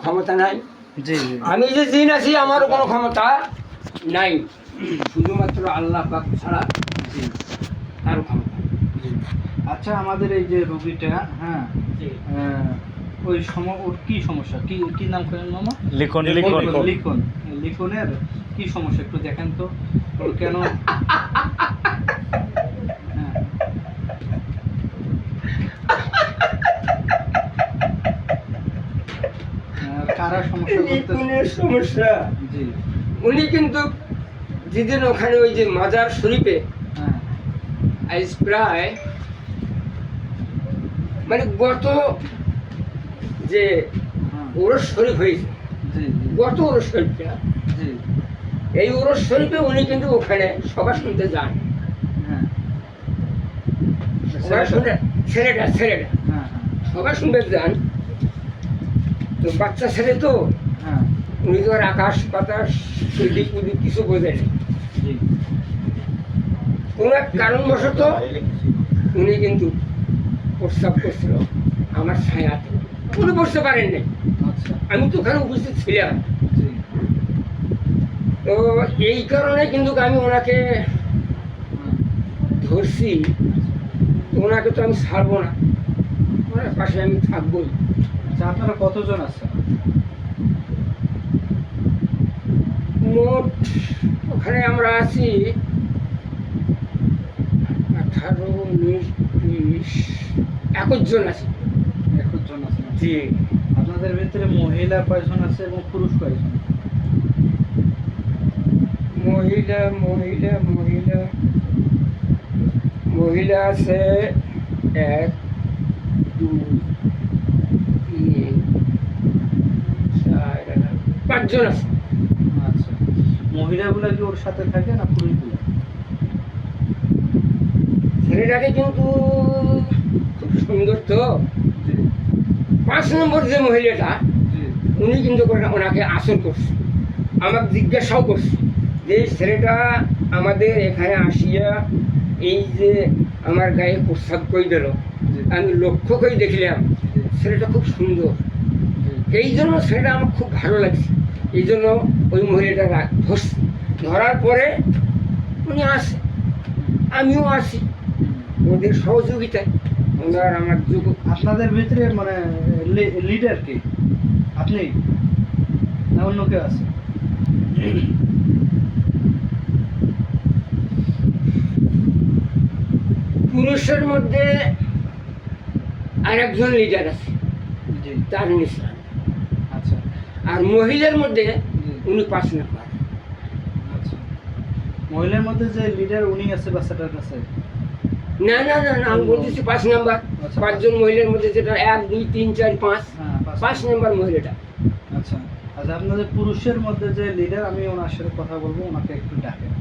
ক্ষমতা নাই। জি জি। আমি যে জিন আছি আমারও কোনো ক্ষমতা নাই। শুধুমাত্র আল্লাহ পাক ছাড়া জি তারও ক্ষমতা আচ্ছা আমাদের এই যে রোগীটা হ্যাঁ ওই সম ওর কি সমস্যা? কি কি নাম করেন মামা? লিখন। লিখন লিখন। লিখনের কি সমস্যা? একটু দেখেন তো ওর কেন? হ্যাঁ। কারা সমস্যা করতেছে? সমস্যা। জি। উনি কিন্তু যেদিন ওখানে ওই যে মাজার শরীফে হ্যাঁ। আজ প্রায় মানে গত যে হ্যাঁ। ওরস শরীফ হয়েছে গত ওরস শরীফটা জি। এই ওরস শরীফে উনি কিন্তু ওখানে সভা শুনতে যান। হ্যাঁ। ছেলেটা ছেলেটা। সভা শুনতে যান। তো বাচ্চা ছেলে তো? হ্যাঁ। উনি তো আর আকাশ বাতাস দিক উদিক কিছু বোঝেন জি। কোনো এক কারণবশত উনি কিন্তু প্রস্তাব করছিল আমার ছায়াতে। উনি বসতে পারেন নাই। আচ্ছা। আমি তো ওখানে উপস্থিত ছিলাম। তো এই কারণে কিন্তু আমি ওনাকে ধরছি। ওনাকে তো আমি ছাড়বো না। ওনার পাশে আমি থাকবোই। আচ্ছা আপনারা কতজন আছেন? মোট ওখানে আমরা আছি আঠারো উনিশ বিশ একুশ জন আছি। একুশ জন আছেন। জি। আপনাদের ভিতরে মহিলা কয়জন আছে এবং পুরুষ কয়জন? মহিলা মহিলা মহিলা। মহিলা আছে এক দুই তিন চার আছে আচ্ছা। মহিলাগুলা কি ওর সাথে থাকে না পুরুষগুলো? ছেলেটাকে কিন্তু খুব সুন্দর তো। পাঁচ নম্বর যে মহিলাটা উনি কিন্তু ওনাকে আসর করছে। জিজ্ঞাসাও করছে যে ছেলেটা আমাদের এখানে আসিয়া এই যে আমার গায়ে প্রস্তাব করে দিল? আমি লক্ষ্য করে দেখলাম ছেলেটা খুব সুন্দর। এই জন্য ছেলেটা আমার খুব ভালো লাগছে। এই জন্য ওই মহিলাটা ধরছি। ধরার পরে উনি আসে। আমিও আসি। ওদের সহযোগিতায়। ওনার আমার যোগ আপনাদের ভিতরে মানে লিডার কি? আপনি? না অন্য কেউ আছে? পুরুষের মধ্যে আর একজন লিডার আছে তার আচ্ছা আর মহিলার মধ্যে উনি পাঁচ নাম্বার আচ্ছা। মহিলার মধ্যে যে লিডার উনি আছে বাচ্চাটার কাছে? না না না না আমি বলতেছি পাঁচ নাম্বার। আচ্ছা। পাঁচজন মহিলার মধ্যে যেটা এক দুই তিন চার পাঁচ। হ্যাঁ পাঁচ নাম্বার। মহিলাটা। আচ্ছা। আচ্ছা আপনাদের পুরুষের মধ্যে যে লিডার আমি ওনার সাথে কথা বলব ওনাকে একটু ডাকেন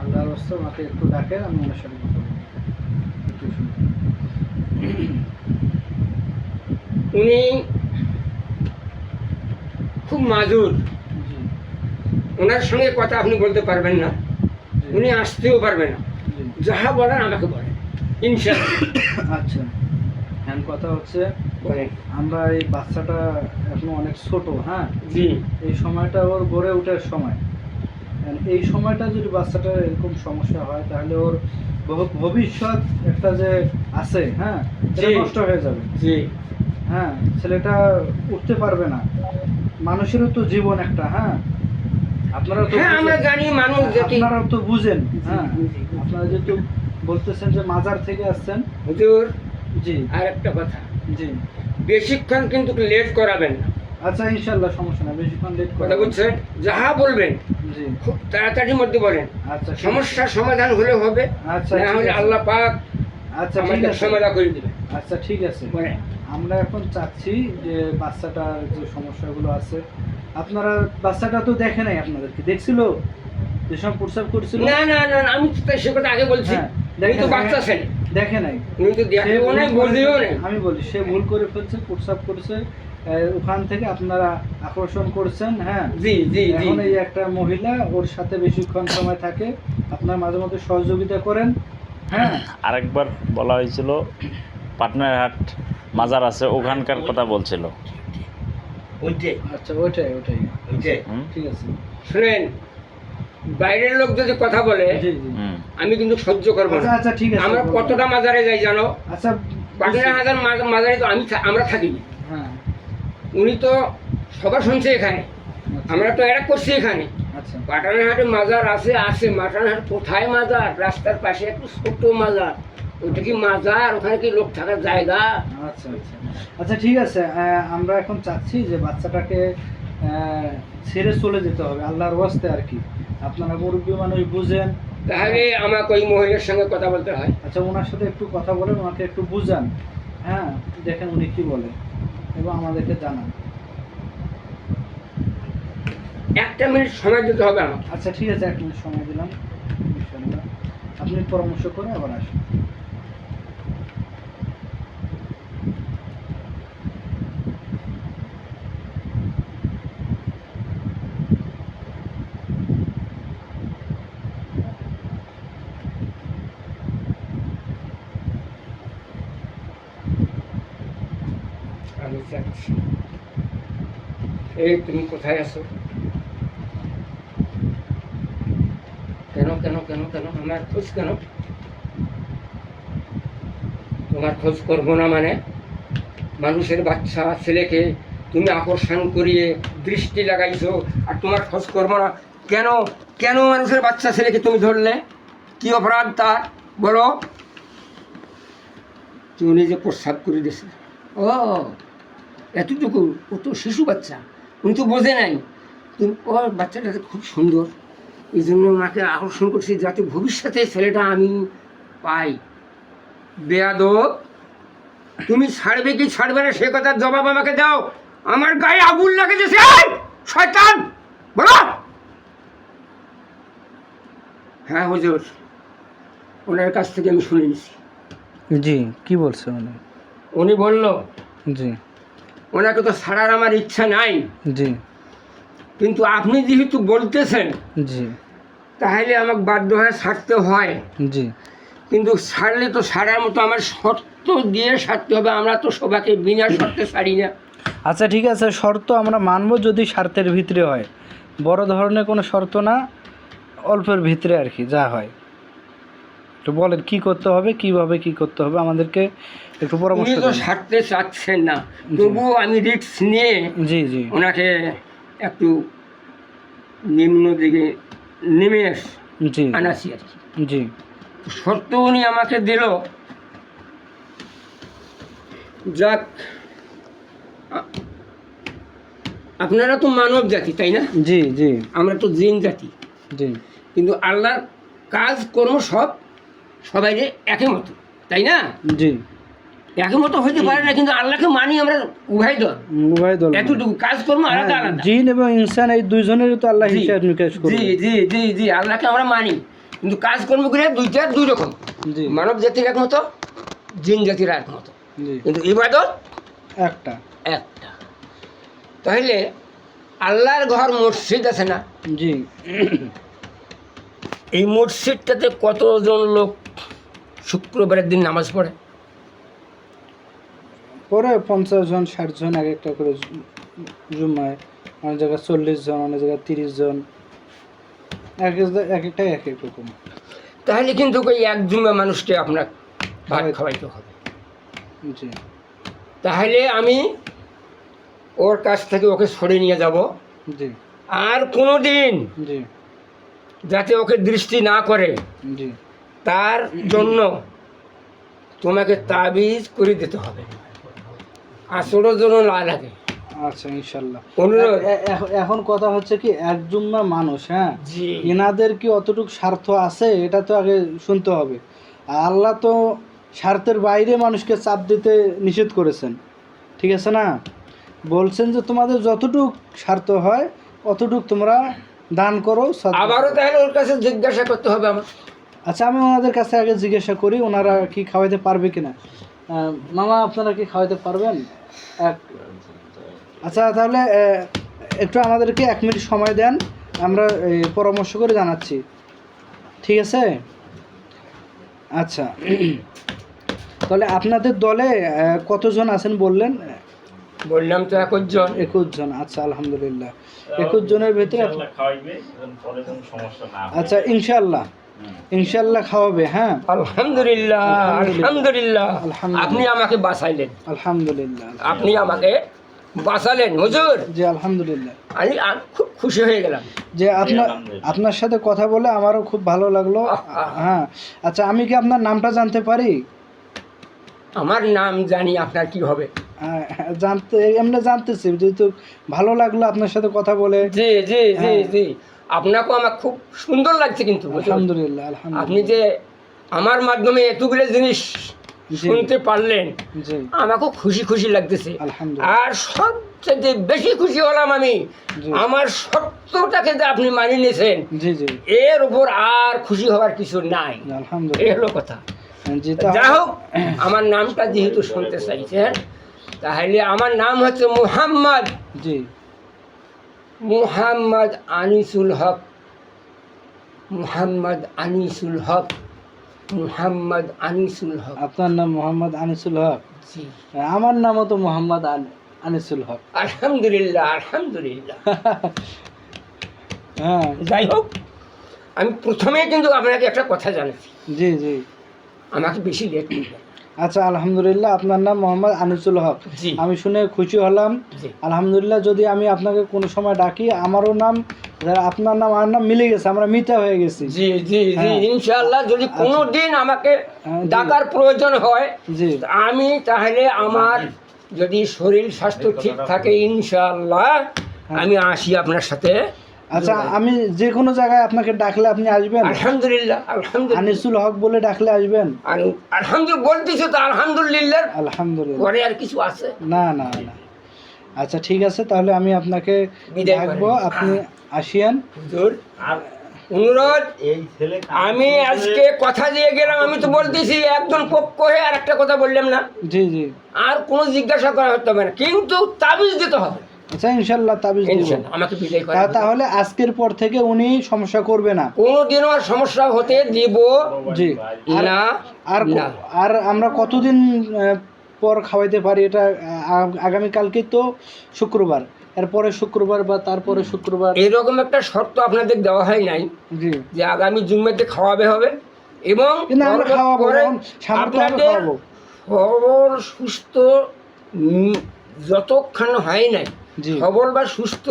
আল্লাহর রাস্তা ওনাকে একটু ডাকেন আমি ওনার সাথে কথা বলব। উনি খুব মাজুর ওনার সঙ্গে কথা আপনি বলতে পারবেন না। উনি আসতেও পারবেন না। যাহা বলেন আমাকে বলেন। ইনশাল্লাহ আচ্ছা। এখন কথা হচ্ছে আমরা এই বাচ্চাটা এখনও অনেক ছোট হ্যাঁ? জি। এই সময়টা ওর গড়ে ওঠার সময়। এই সময়টা যদি বাচ্চাটার এরকম সমস্যা হয় তাহলে ওর ভবিষ্যৎ একটা যে আছে হ্যাঁ? নষ্ট হয়ে যাবে। জি। হ্যাঁ? ছেলেটা উঠতে পারবে না। মানুষেরও তো জীবন একটা হ্যাঁ? আপনারা তো হ্যাঁ আমরা জানি মানুষ জাতি আপনারা তো বুঝেন হ্যাঁ। আপনারা যেহেতু বলতেছেন যে মাজার থেকে আসছেন হুজুর জি। আর একটা কথা। জি। বেশিক্ষণ কিন্তু লেট করাবেন না। আচ্ছা ইনশাল্লাহ সমস্যা না বেশিক্ষণ লেট কথা বলছেন যাহা বলবেন জি। খুব তাড়াতাড়ির মধ্যে বলেন। আচ্ছা সমস্যার সমাধান হলে হবে আচ্ছা না হলে আল্লাহ পাক আচ্ছা আমাদের সমাধান করে দেবে আচ্ছা ঠিক আছে। বলেন। আমরা এখন চাচ্ছি যে বাচ্চাটার যে সমস্যাগুলো আছে আপনারা বাচ্চাটা তো দেখে নাই আপনাদেরকে দেখছিল? যেসব প্রস্রাব করছিল? না না না আমি তো সে কথা আগে বলছি। হ্যাঁ, উনি তো বাচ্চা ছেলে। দেখে নাই। আমি বলি সে ভুল করে ফেলছে প্রস্রাব করেছে ওখান থেকে আপনারা আকর্ষণ করছেন হ্যাঁ? জি জি জি। এখন এই একটা মহিলা ওর সাথে বেশিক্ষণ সময় থাকে আপনার মাঝে মধ্যে সহযোগিতা করেন হ্যাঁ? আরেকবার বলা হয়েছিল পাটনার হাট মাজার আছে ওখানকার কথা বলছিল। ওইটাই। আচ্ছা ওইটাই ওইটাই। ওইটাই। ঠিক আছে। শুনেন বাইরের লোক যদি কথা বলে। আমি কিন্তু সহ্য করব আচ্ছা না। আচ্ছা ঠিক আছে। আমরা কতটা মাজারে যাই জানো? আচ্ছা পাটনা হাজার মাজারে তো আমি আমরা থাকি। হ্যাঁ। উনি তো সবার শুনছে এখানে। আচ্ছা, আমরা তো এটা করছি এখানে। আচ্ছা। পাটানহাটে মাজার আছে আছে। পাটানহাট কোথায় মাজার? রাস্তার পাশে একটু ছোট্ট মাজার। ওইটা কি মাজার? ওখানে কি লোক থাকার জায়গা? আচ্ছা আচ্ছা। আচ্ছা ঠিক আছে। আমরা এখন চাচ্ছি যে বাচ্চাটাকে ছেড়ে চলে যেতে হবে আল্লাহর ওয়াস্তে আর কি। আপনারা মুরব্বী মানুষ বুঝেন। তাহলে আমাকে ওই মহিলার সঙ্গে কথা বলতে হয়। আচ্ছা ওনার সাথে একটু কথা বলেন ওনাকে একটু বুঝান। হ্যাঁ দেখেন উনি কি বলে। এবং আমাদেরকে জানান। একটা মিনিট সময় দিতে হবে আমাকে। আচ্ছা ঠিক আছে এক মিনিট সময় দিলাম। আপনি পরামর্শ করে আবার আসুন। এই তুমি কোথায় আছো? কেন কেন কেন কেন? আমার খোঁজ কেন? তোমার খোঁজ করব না মানে? মানুষের বাচ্চা, ছেলেকে তুমি আকর্ষণ করিয়ে দৃষ্টি লাগাইছো আর তোমার খোঁজ করব না। কেন কেন মানুষের বাচ্চা, ছেলেকে তুমি ধরলে? কি অপরাধ তার? বলো। তুমি নিজে প্রস্রাব করে দিয়েছে ও এতটুকু ও তো শিশু বাচ্চা উনি তো বোঝে নাই। তুমি ও বাচ্চাটা খুব সুন্দর। এই জন্য ওনাকে আকর্ষণ করছি যাতে ভবিষ্যতে ছেলেটা আমি পাই। বেয়াদ তুমি ছাড়বে কি ছাড়বে না সে কথার জবাব আমাকে দাও। আমার গায়ে আগুন লাগে এই, শয়তান! বলো! হ্যাঁ হুজুর। ওনার কাছ থেকে আমি শুনে নিছি। জি কি বলছে উনি? উনি বলল জি। ওনাকে তো ছাড়ার আমার ইচ্ছা নাই। জি। কিন্তু আপনি যেহেতু বলতেছেন জি। তাহলে আমাকে বাধ্য হয়ে ছাড়তে হয়। জি। কিন্তু ছাড়লে তো ছাড়ার মতো আমার শর্ত দিয়ে ছাড়তে হবে আমরা তো সবাইকে বিনা শর্তে ছাড়ি না। আচ্ছা ঠিক আছে শর্ত আমরা মানব যদি স্বার্থের ভিতরে হয়। বড় ধরনের কোনো শর্ত না অল্পের ভিতরে আর কি যা হয়। একটু বলেন কি করতে হবে কীভাবে কি করতে হবে আমাদেরকে একটু পরামর্শ উনি তো। ছাড়তে চাচ্ছেন না। তবুও আমি রিক্স নিয়ে জি জি। ওনাকে একটু নিম্ন দিকে নেমে জি। আনাছি আর কি। জি। শর্ত উনি আমাকে দিল। যাক আপনারা তো মানব জাতি তাই না? জি জি। আমরা তো জিন জাতি। জি। কিন্তু আল্লাহর কাজ কর্ম সব সবাই যে একই মতো তাই না? জি। একই মতো হইতে পারে না কিন্তু আল্লাহকে মানি আমরা উভয় দল। উভয় দল। এতটুকু কাজ কর্ম আলাদা হ্যাঁ, আলাদা। জিন এবং ইনসান এই দুইজনের তো আল্লাহ হিসাব নিকাশ জি জি জি জি আল্লাহকে আমরা মানি। কিন্তু কাজ কর্মগুলো দুইটা দুই রকম। জি। মানব জাতির এক মতো জিন জাতির এক মতো। জি। কিন্তু ইবাদত একটা। একটা। তাহলে আল্লাহর ঘর মসজিদ আছে না? জি। এই মসজিদটাতে কতজন লোক শুক্রবারের দিন নামাজ পড়ে। পরে পঞ্চাশ জন ষাট জন এক একটা করে জুম্মায় অনেক জায়গায় চল্লিশ জন অনেক জায়গায় তিরিশ জন। এক এক- এক একটাই এক এক রকম। তাহলে কিন্তু ওই এক জুমা মানুষকে আপনার ভাত খাওয়াইতে হবে। জি। তাহলে আমি ওর কাছ থেকে ওকে সরে নিয়ে যাব। জি। আর কোনো দিন জি। যাতে ওকে দৃষ্টি না করে। জি। তার জন্য তোমাকে তাবিজ করে দিতে হবে। আসরও যেন না লাগে আচ্ছা ইনশাল্লাহ। এ- এখন কথা হচ্ছে কি এক জুম্মা মানুষ হ্যাঁ? এনাদের কি অতটুকু স্বার্থ আছে? এটা তো আগে শুনতে হবে। আল্লাহ তো স্বার্থের বাইরে মানুষকে চাপ দিতে নিষেধ করেছেন। ঠিক আছে না? বলছেন যে তোমাদের যতটুক স্বার্থ হয় অতটুক তোমরা দান করো। আবারও তাহলে ওর কাছে জিজ্ঞাসা করতে হবে আমার। আচ্ছা আমি ওনাদের কাছে আগে জিজ্ঞাসা করি ওনারা কি খাওয়াইতে পারবে কিনা? মামা আপনারা কি খাওয়াইতে পারবেন? এক আচ্ছা তাহলে একটু আমাদেরকে এক মিনিট সময় দেন আমরা এই, পরামর্শ করে জানাচ্ছি। ঠিক আছে? আচ্ছা তাহলে আপনাদের দলে কতজন আছেন বললেন? বললাম তো একুশ জন একুশ জন আচ্ছা আলহামদুলিল্লাহ একুশ জনের ভিতরে। আচ্ছা ইনশাল্লাহ। ইনশাল্লাহ খাওয়াবে হ্যাঁ? আলহামদুলিল্লাহ আলহামদুলিল্লাহ। আপনি আমাকে বাঁচাইলেন। আলহামদুলিল্লাহ আপনি আমাকে বাঁচালেন হুজুর। জি আলহামদুলিল্লাহ। আমি খুব খুশি হয়ে গেলাম। যে আপনার আপনার সাথে কথা বলে আমারও খুব ভালো লাগল। হ্যাঁ আচ্ছা আমি কি আপনার নামটা জানতে পারি? আমার নাম জানি আপনার কি হবে। হ্যাঁ, জানতে এমনি জানতেছি যেহেতু ভালো লাগল আপনার সাথে কথা বলে। জি জি জি হ্যাঁ। জি। আপনাকেও আমার খুব সুন্দর লাগছে কিন্তু। আলহামদুলিল্লাহ আপনি যে আমার মাধ্যমে এতগুলো জিনিস শুনতে পারলেন আমাকেও খুশি খুশি লাগতেছে। আর সবচেয়ে বেশি খুশি হলাম আমি আমার সত্যটাকে যে আপনি মানিয়ে নিয়েছেন জি জি। এর উপর আর খুশি হওয়ার কিছু নাই। এই হলো কথা। যাই হোক আমার নামটা যেহেতু শুনতে চাইছেন তাহলে আমার নাম হচ্ছে মুহাম্মদ জি। মুহাম্মদ আনিসুল হক। মুহাম্মদ আনিসুল হক। মুহাম্মদ আনিসুল হক। আপনার নাম মোহাম্মদ আনিসুল হক? জি। আমার নামও তো মোহাম্মদ আন- আনিসুল হক। আলহামদুলিল্লাহ আলহামদুলিল্লাহ। হ্যাঁ। যাই হোক আমি প্রথমে কিন্তু আপনাকে একটা কথা জানাচ্ছি। জি জি। আমাকে বেশি লেট করবেন আচ্ছা আলহামদুলিল্লাহ আপনার নাম মোহাম্মদ আনিসুল হক। আমি শুনে খুশি হলাম। আলহামদুলিল্লাহ যদি আমি আপনাকে কোনো সময় ডাকি আমারও নাম আপনার নাম আমার নাম মিলে গেছে আমরা মিতা হয়ে গেছি। জি জি জি হ্যাঁ। ইনশাআল্লাহ যদি কোনো দিন আমাকে হ্যাঁ, ডাকার প্রয়োজন হয় জি। আমি তাহলে আমার যদি শরীর স্বাস্থ্য ঠিক থাকে ইনশাআল্লাহ আমি আসি আপনার সাথে। আচ্ছা আমি যে কোনো জায়গায় আপনাকে ডাকলে আপনি আসবেন? আলহামদুলিল্লাহ আলহামদুলিল্লাহ। আনিসুল হক বলে ডাকলে আসবেন? আল- আলহামদুলিল্লাহ বলতেছি তো আলহামদুলিল্লাহ। আলহামদুলিল্লাহ। পরে আর কিছু আছে? না না না। আচ্ছা ঠিক আছে তাহলে আমি আপনাকে ডাকবো আপনি আসিয়েন। হুজুর অনুরোধ আমি আজকে কথা দিয়ে গেলাম আমি তো বলতেছি একজন পক্ষ হয়ে আর একটা কথা বললাম না। জি জি। আর কোনো জিজ্ঞাসা করা হতে হবে না কিন্তু তাবিজ দিতে হবে। আচ্ছা ইনশাল্লাহ তাবিজ দিব। আমাকে বিদায় করে তাহলে আজকের পর থেকে উনি সমস্যা করবে না। কোনোদিনও আর সমস্যা হতে দিব জি। আর- না আর আর আমরা কতদিন পর খাওয়াইতে পারি এটা আগামীকালকে তো শুক্রবার। এরপরে শুক্রবার বা তারপরে শুক্রবার। এরকম একটা শর্ত আপনাদের দেওয়া হয় নাই জি। যে আগামী জুম্মেতে খাওয়াবে হবে এবং আপনাদের সুস্থ যতক্ষণ হয় নাই সবল বা সুস্থ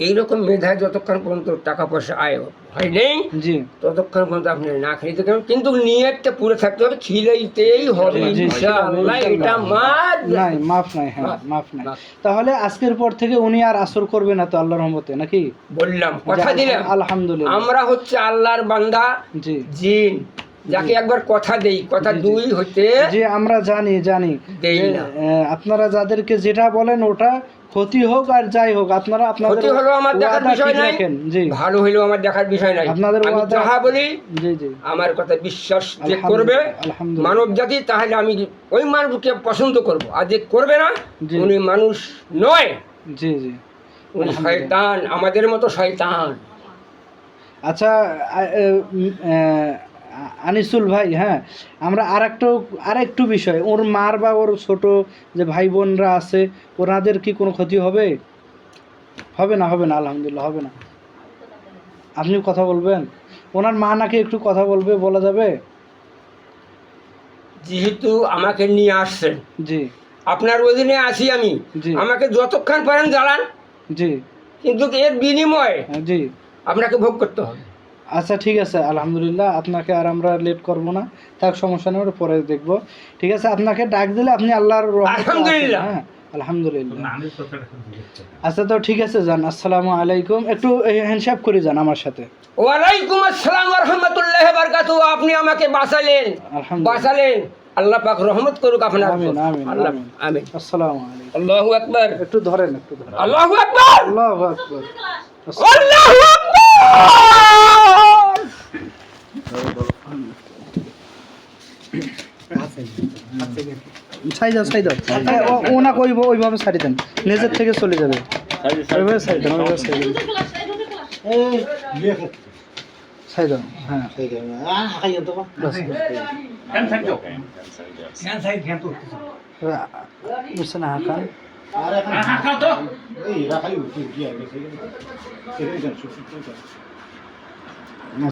এইরকম মেধায় যতক্ষণ পর্যন্ত টাকা পয়সা আয় হয় নেই ততক্ষণ পর্যন্ত আপনি না খেতে পারেন কিন্তু নিয়তটা পুরো থাকতে হবে খিলাইতেই হবে ইনশাআল্লাহ। এটা নাই মাফ নাই হ্যাঁ মাফ নাই। তাহলে আজকের পর থেকে উনি আর আসর করবে না তো আল্লাহর রহমতে নাকি? বললাম কথা দিলাম। আলহামদুলিল্লাহ। আমরা হচ্ছে আল্লাহর বান্দা জি। জিন। যাকে একবার কথা দেই কথা। দুই হইতে যে আমরা জানি জানি। আপনারা যাদেরকে যেটা বলেন ওটা ক্ষতি হোক আর যাই হোক আপনারা আপনাদের ক্ষতি হলো আমার দেখার বিষয় নাই জি। ভালো হইলেও আমার দেখার বিষয় নাই। আপনাদের যাহা বলি জি জি। আমার কথা বিশ্বাস যে করবে। মানব জাতি তাহলে আমি ওই মানুষকে পছন্দ করব। আর যে করবে না। উনি মানুষ নয়। জি জি। উনি শয়তান আমাদের মতো শয়তান। আচ্ছা আনিসুল ভাই হ্যাঁ? আমরা আর একটু আর একটু বিষয় ওর মার বা ওর ছোট যে ভাই বোনরা আছে ওনাদের কি কোনো ক্ষতি হবে? হবে না হবে না আলহামদুলিল্লাহ হবে না। আপনি কথা বলবেন? ওনার মা নাকি একটু কথা বলবে বলা যাবে? যেহেতু আমাকে নিয়ে আসছেন। জি। আপনার অধীনে আছি আমি। জি। আমাকে যতক্ষণ পারেন জ্বালান। জি। কিন্তু এর বিনিময়ে জি। আপনাকে ভোগ করতে হবে। আচ্ছা ঠিক আছে আলহামদুলিল্লাহ আপনাকে আর আমরা লেট করব না। থাক সমস্যা নেই ওটা পরে দেখব। ঠিক আছে আপনাকে ডাক দিলে আপনি আল্লাহর আলহামদুলিল্লাহ। হ্যাঁ আলহামদুলিল্লাহ। আচ্ছা তো ঠিক আছে যান আসসালামু আলাইকুম। একটু হ্যান্ডশেপ করে যান আমার সাথে। ওয়ালাইকুম আসসালাম রহমতুল্লাহ বারকাতু আপনি আমাকে বাঁচালেন। বাঁচালেন। আল্লাহ পাক রহমত করুক আপনার। আমিন, আমিন, আল্লাহ আমিন। আমিন। আসসালামু আলাইকুম। আল্লাহু আকবার। একটু ধরেন একটু ধরেন। আল্লাহু আকবার। আল্লাহু আকবার। আল্লাহু আকবার। ছাই দাও ছাই দাও। হ্যাঁ, ও- ওনাকে ওই ওইভাবে ছাড়ি দেন। নিজের থেকে চলে যাবে। ওইভাবে ছাড়ি দেন ওইভাবে ছাড়ি দেন। ছাই দাও হ্যাঁ। বাস। ফ্যান থাকতো? বুঝছে না হাকান হ্যাঁ, খাও তো। এই রাখাই উঠি কি আর গেছে